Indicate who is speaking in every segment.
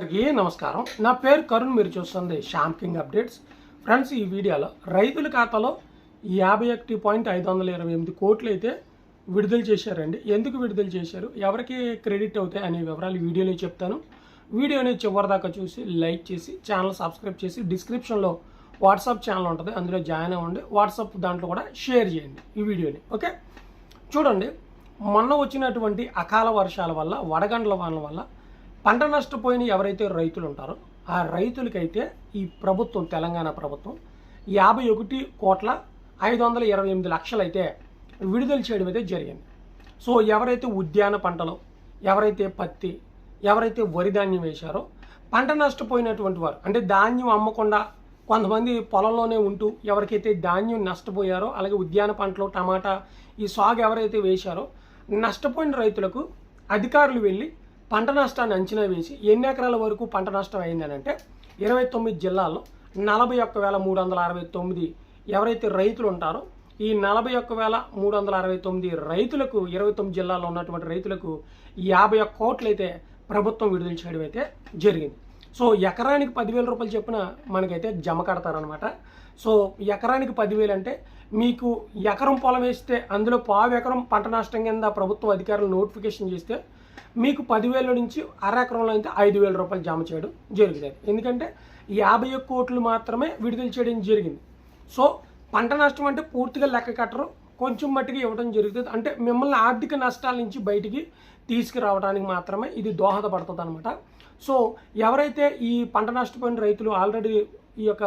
Speaker 1: అందరికీ నమస్కారం. నా పేరు కరుణ్ మీరు చూస్తుంది శ్యామ్ కింగ్ అప్డేట్స్. ఫ్రెండ్స్ ఈ వీడియోలో రైతుల ఖాతాలో యాభై ఒకటి పాయింట్ ఐదు వందల ఇరవై ఎనిమిది కోట్లు అయితే విడుదల చేశారండి. ఎందుకు విడుదల చేశారు? ఎవరికి క్రెడిట్ అవుతాయి అనే వివరాలు వీడియోలో చెప్తాను. వీడియోని చివరిదాకా చూసి లైక్ చేసి ఛానల్ సబ్స్క్రైబ్ చేసి డిస్క్రిప్షన్లో వాట్సాప్ ఛానల్ ఉంటుంది అందులో జాయిన్ అవ్వండి. వాట్సాప్ దాంట్లో కూడా షేర్ చేయండి ఈ వీడియోని ఓకే? చూడండి మొన్న వచ్చినటువంటి అకాల వర్షాల వల్ల వడగండ్ల వనల వల్ల పంట నష్టపోయిన ఎవరైతే రైతులు ఉంటారో ఆ రైతులకైతే ఈ ప్రభుత్వం తెలంగాణ ప్రభుత్వం యాభై ఒకటి కోట్ల ఐదు వందల ఇరవై ఎనిమిది లక్షలు అయితే విడుదల చేయడం అయితే జరిగింది. సో ఎవరైతే ఉద్యాన పంటలు ఎవరైతే పత్తి ఎవరైతే వరి ధాన్యం వేశారో పంట నష్టపోయినటువంటి వారు అంటే ధాన్యం అమ్మకుండా కొంతమంది పొలంలోనే ఉంటూ ఎవరికైతే ధాన్యం నష్టపోయారో అలాగే ఉద్యాన పంటలు టమాటా ఈ సాగు ఎవరైతే వేశారో నష్టపోయిన రైతులకు అధికారులు వెళ్ళి పంట నష్టాన్ని అంచనా వేసి ఎన్ని ఎకరాల వరకు పంట నష్టం అయిందనంటే ఇరవై తొమ్మిది జిల్లాల్లో నలభై ఒక్క వేల మూడు వందల అరవై తొమ్మిది ఎవరైతే రైతులు ఉంటారో ఈ నలభై ఒక్క వేల మూడు వందల అరవై తొమ్మిది రైతులకు ఇరవై తొమ్మిది జిల్లాల్లో ఉన్నటువంటి రైతులకు యాభై ఒక్క కోట్లయితే ప్రభుత్వం విడుదల చేయడం అయితే జరిగింది. సో ఎకరానికి పదివేల రూపాయలు చొప్పున మనకైతే జమ కడతారనమాట సో ఎకరానికి పదివేలు అంటే మీకు ఎకరం పొలం వేస్తే అందులో పావు ఎకరం పంట నష్టం కింద ప్రభుత్వం అధికారులు నోటిఫికేషన్ చేస్తే మీకు పదివేల నుంచి అర ఎకరంలో అయితే ఐదు వేల రూపాయలు జమ చేయడం జరుగుతుంది. ఎందుకంటే యాభై కోట్లు మాత్రమే విడుదల చేయడం జరిగింది. సో పంట నష్టం అంటే పూర్తిగా లెక్క కట్టరు. కొంచెం మట్టుకు ఇవ్వడం జరుగుతుంది. అంటే మిమ్మల్ని ఆర్థిక నష్టాల నుంచి బయటికి తీసుకురావడానికి మాత్రమే ఇది దోహదపడుతుంది అనమాట సో ఎవరైతే ఈ పంట నష్టపోయిన రైతులు ఆల్రెడీ ఈ యొక్క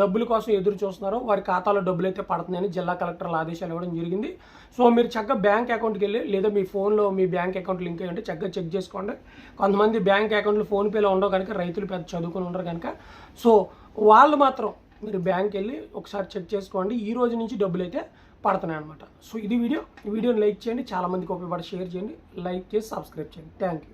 Speaker 1: డబ్బుల కోసం ఎదురు చూస్తున్నారో వారి ఖాతాలో డబ్బులు అయితే పడుతున్నాయని జిల్లా కలెక్టర్ల ఆదేశాలు ఇవ్వడం జరిగింది. సో మీరు చక్కగా బ్యాంక్ అకౌంట్కి వెళ్ళి లేదా మీ ఫోన్లో మీ బ్యాంక్ అకౌంట్ లింక్ అయ్యి ఉంటే చక్కగా చెక్ చేసుకోండి. కొంతమంది బ్యాంక్ అకౌంట్లు ఫోన్పేలో ఉండవు కనుక రైతులు పెద్ద చదువుకొని ఉండరు కనుక. సో వాళ్ళు మాత్రం మీరు బ్యాంక్ వెళ్ళి ఒకసారి చెక్ చేసుకోండి. ఈ రోజు నుంచి డబ్బులు అయితే పడుతున్నాయి అనమాట సో ఇది వీడియో. ఈ వీడియోని లైక్ చేయండి. చాలామందికి ఉపయోగపడి షేర్ చేయండి. లైక్ చేసి సబ్స్క్రైబ్ చేయండి. Thank you